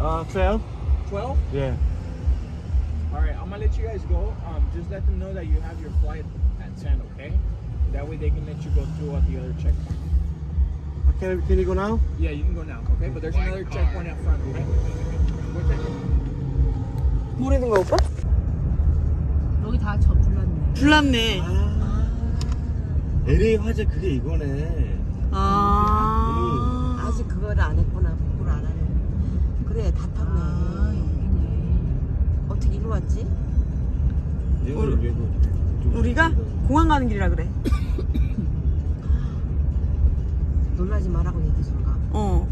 Uh, 12? 12? Yeah. All right, I'm gonna let you guys go. Um, just let them know that you have your flight at 10, okay? That way they can let you go through at the other checkpoint. Can, can you go now? Yeah, you can go now, okay? But there's another checkpoint at front, okay? Go check it. 뭐라는 거야 오빠? 여기 다 저 불났네. 불났네. 아. LA 화재 그게 이거네. 가는 길이라 그래. 놀라지 말라고 얘기 좀 가. 어.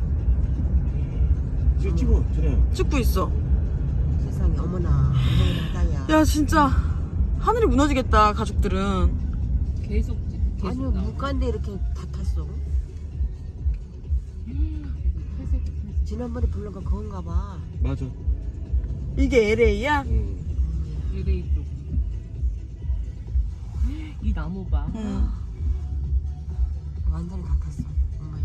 지금 찍어, 그냥. 찍고 있어. 세상에, 어머나. 어머나. 야 진짜 하늘이 무너지겠다 가족들은. 계속 찍- 계속 아니요, 나오고. 물가인데 이렇게 다 탔어. 회색, 회색. 지난번에 부른 거 그건가 봐. 맞아. 이게 LA야? 응. LA 쪽. 이 나무 봐. 응. 완전히 다 탔어. 엄마야.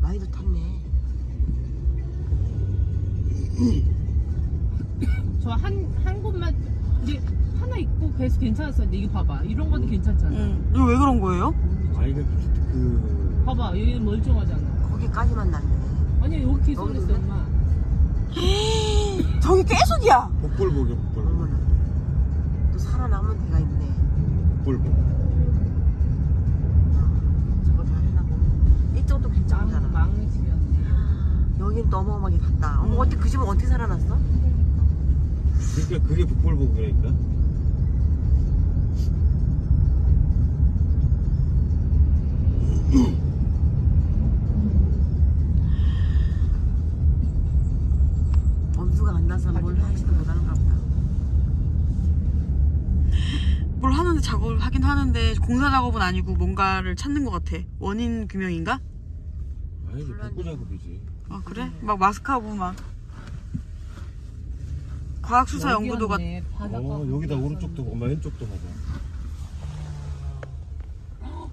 많이도 탔네. 저 한 한 곳만 이제 하나 있고 계속 괜찮았었는데 이거 봐봐. 이런 거는 괜찮잖아. 응. 이거 왜 그런 거예요? 아니, 그, 그, 봐봐. 여기는 멀쩡하잖아. 거기까지만 났네. 아니 여기 계속 그래? 엄마. 저기 계속이야. 복불복이야, 복불복. 어머나. 또 살아남은 데가 있네. 복불복. 저거 잘 해놔보면. 이쪽도 망 괜찮잖아. 망치였네. 여긴 또 어마어마하게 탔다. 어머, 어떻게 그 집은 어떻게 살아났어? 그러니까 그게 복불복이라니까. 공사 작업은 아니고 뭔가를 찾는 것 같아. 원인 규명인가? 아니지, 복구 작업이지. 아 그래? 막 마스크하고 막 과학수사 연구도 같. 여기였네, 바닷가 어, 여기다 오른쪽도, 엄마 왼쪽도 봐봐.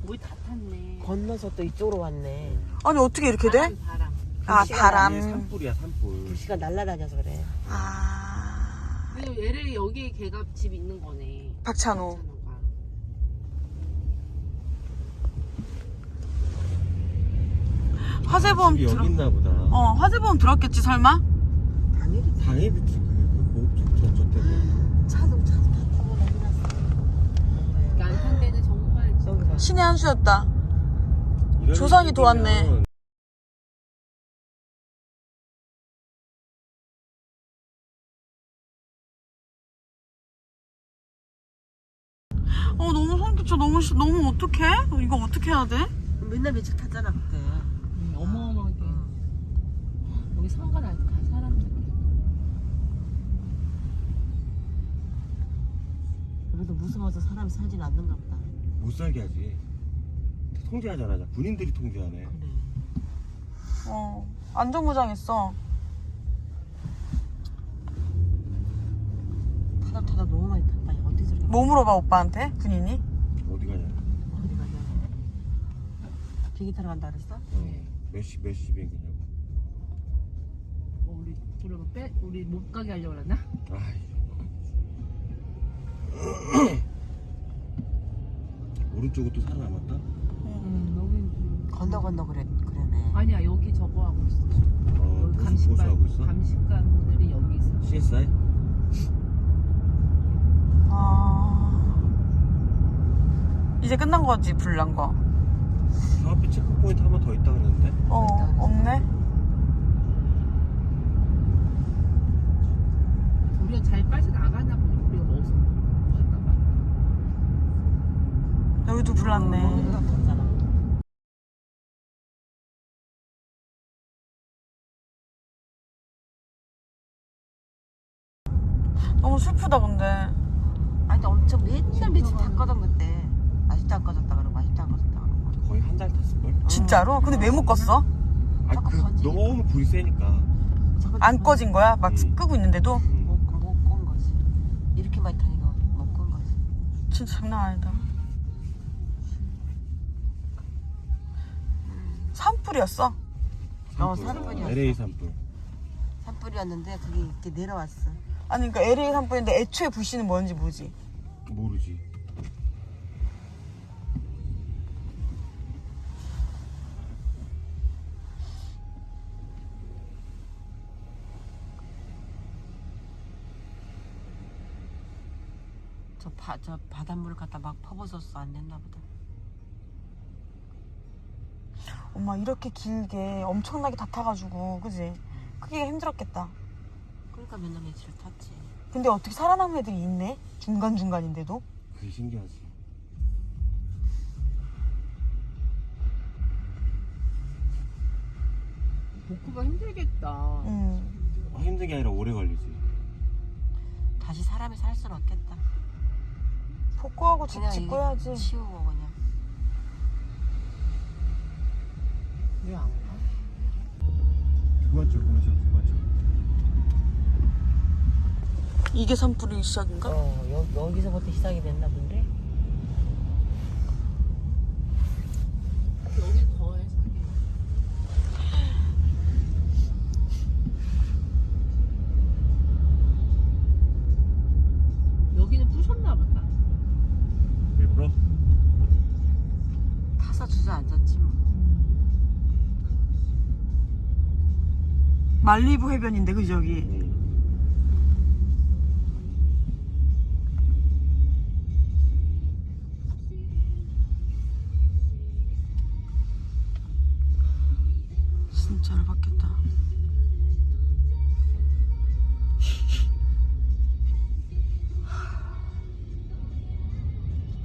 우리 다 탔네. 건너서 또 이쪽으로 왔네. 아니 어떻게 이렇게 돼? 바람, 바람. 아 이게 바람. 산불이야, 산불. 글씨가 날라다녀서 그래. 아 그리고 얘를 여기에 걔가 집 있는 거네. 박찬호. 화재보험 집이 들어. 여기 있나 보다. 어 화재보험 들었겠지 설마? 당연히 당연히 그, 그, 그, 저, 저 때문에. 차도 차도 다 타고 난리 났어. 그러니까 안탄 데는 정말 저기 봐. 신의 한 수였다. 조상이 도왔네. 어 너무 소름 끼쳐 너무 시- 너무 어떡해? 이거 어떻게 해야 돼? 맨날 며칠 탔잖아 그때. 음, 어마어마하게. 여기 상가 다 살았네. 그래도 무서워서 사람이 살진 않는가 보다. 못 살게 하지. 통제하잖아. 군인들이 통제하네. 그래. 어 안전무장했어. 타다 타다 너무 많이 탔다. 야, 어떻게 저렇게 뭐 물어봐 오빠한테 군인이? 어디 가냐? 어디 가냐? 비행기 타러 간다 그랬어? 어, 몇 시, 몇 시 비행기냐고. 어, 우리 빼 우리 못 가게 하려고 그랬나? 아 이. 오른쪽은 또 살아남았다? 음, 여기 건너 건너 그래 그러네. 아니야 여기 저거 하고 있어. 어, 여기 보수, 감식관 보수하고 있어? 감식관들이 여기 있어. CSI? 아 이제 끝난 거지 불난 거. 저 앞에 체크포인트 한번더 있다 그랬는데? 어 없네. 우리가 잘 빠져 나가나 보네. 우리가 먹어서 먹을까봐. 여기도 불났네. 다. 너무 슬프다 근데. 아니 근데 엄청 맨날 며칠 탔거든 그때. 아직도 안 꺼졌다 그러고 아직도 안 꺼졌다 그러고. 거의 한 달 탔을걸? 진짜로? 근데 왜 못 껐어? 아, 그, 번지니까. 너무 불이 세니까. 안 꺼진 거야? 막 음. 끄고 있는데도? 음. 못못끈 거지. 이렇게 많이 타니까 못끈 거지. 진짜 장난 아니다. 산불이었어? 어, 산불. 산불이었어. LA 산불. 산불이었는데 그게 이렇게 내려왔어. 아니 그러니까 LA 산불인데 애초에 불씨는 뭔지 뭐지? 모르지. 저, 바, 저 바닷물을 갖다 막 퍼부었어. 안 됐나 보다. 엄마 이렇게 길게 엄청나게 다 타가지고 그지? 크기가 힘들었겠다. 그러니까 몇날 며칠 탔지. 근데 어떻게 살아남은 애들이 있네? 중간 중간인데도. 그게 신기하지. 복구가 힘들겠다. 음. 아, 힘든 게 아니라 오래 걸리지. 다시 사람이 살 수는 없겠다. 복구하고 집 그냥 짓고 해야지. 치우고 그냥. 왜 안 가? 두 번째 보내줘, 두 번째. 이게 산불이 시작인가? 어, 여, 여기서부터 시작이 됐나 본데? 여기. 말리부 해변인데 그지 여기? 응. 진짜 열받겠다.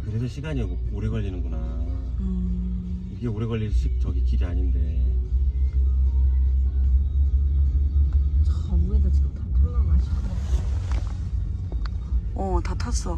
그래서 시간이 오- 오래 걸리는구나. 음. 이게 오래 걸릴 시, 저기 길이 아닌데. 저 위에도 지금 다 탈라가 싶어. 어, 다 탔어.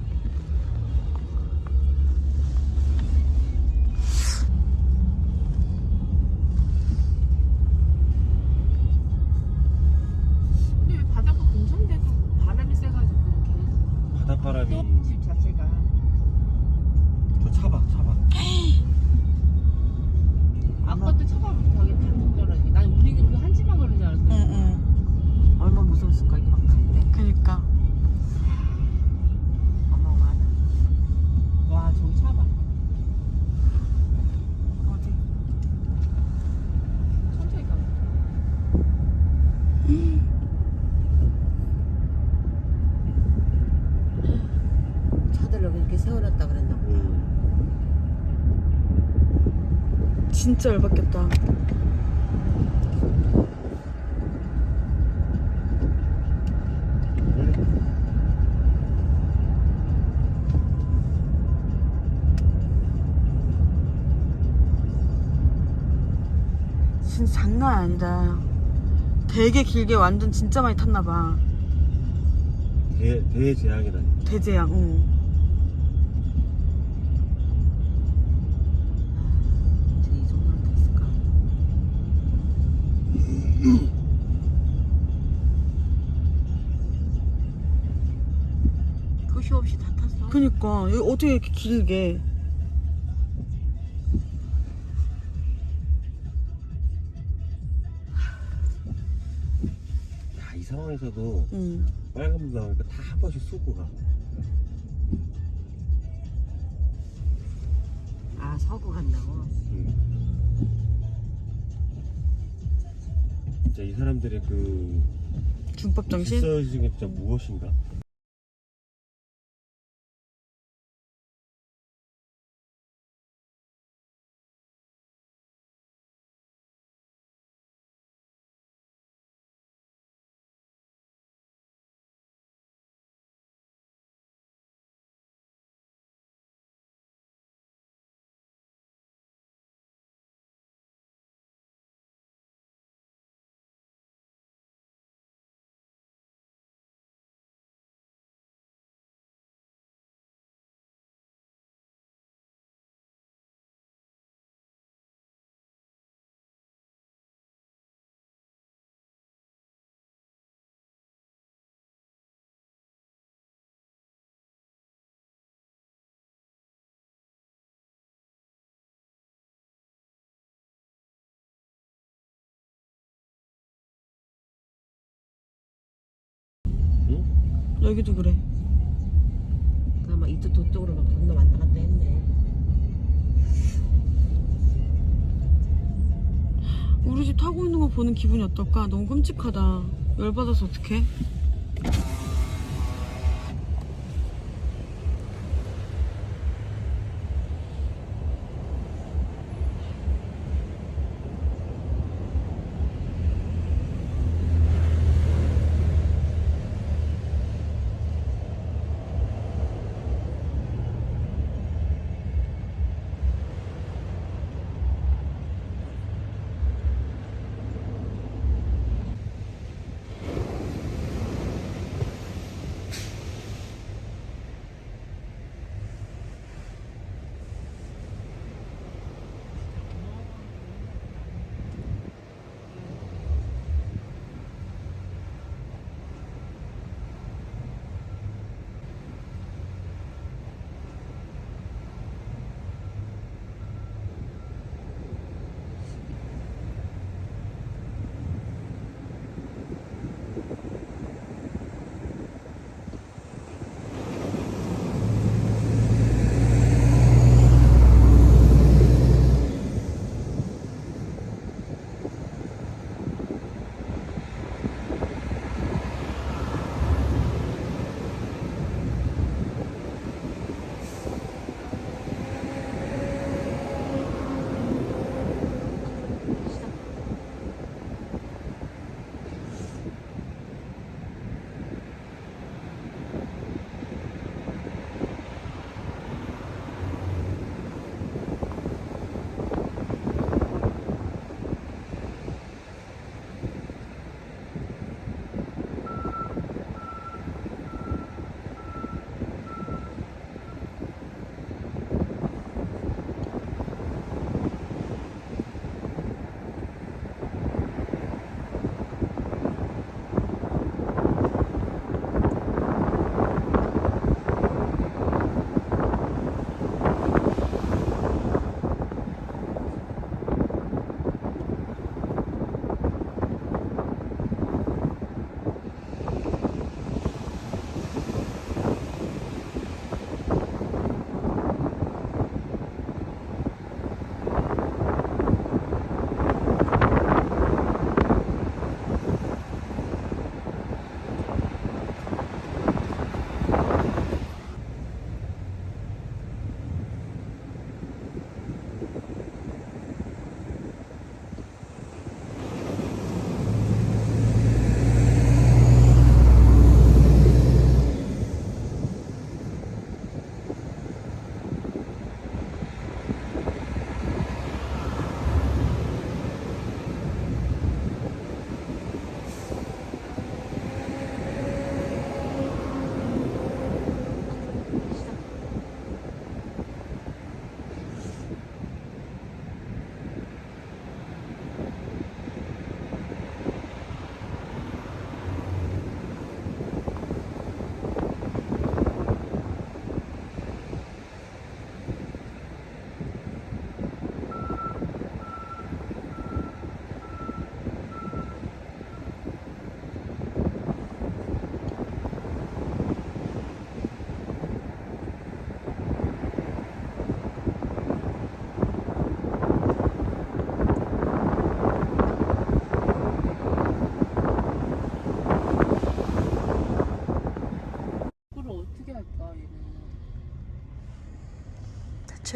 여기 이렇게 세워놨다 그랬나 보다. 응. 진짜 열받겠다. 진짜 장난 아니다. 되게 길게 완전 진짜 많이 탔나봐. 대, 대재앙이다. 대재앙, 응. 도시 없이 다 탔어. 그니까, 여기 어떻게 이렇게 길게. 야, 이 상황에서도 응. 빨간불 나오니까 다 한 번씩 쏘고 가. 아 서구 간다고. 응. 진짜 이 사람들의 그 중법 정신? 질서의식이 진짜 무엇인가? 여기도 그래. 아마 이쪽 도쪽으로 막 건너 왔다 갔다 했네. 우리 집 타고 있는 거 보는 기분이 어떨까? 너무 끔찍하다. 열받아서 어떡해?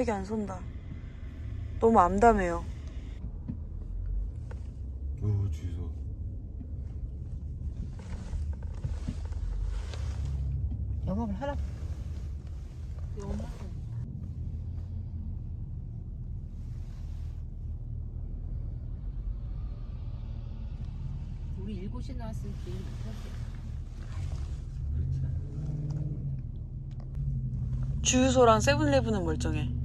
대책이 안 선다. 너무 암담해요. 어 주소. 영업을 하라. 우리 일곱 시 나왔으면 비행기 못 탔지. 주유소랑 세븐일레븐은 멀쩡해.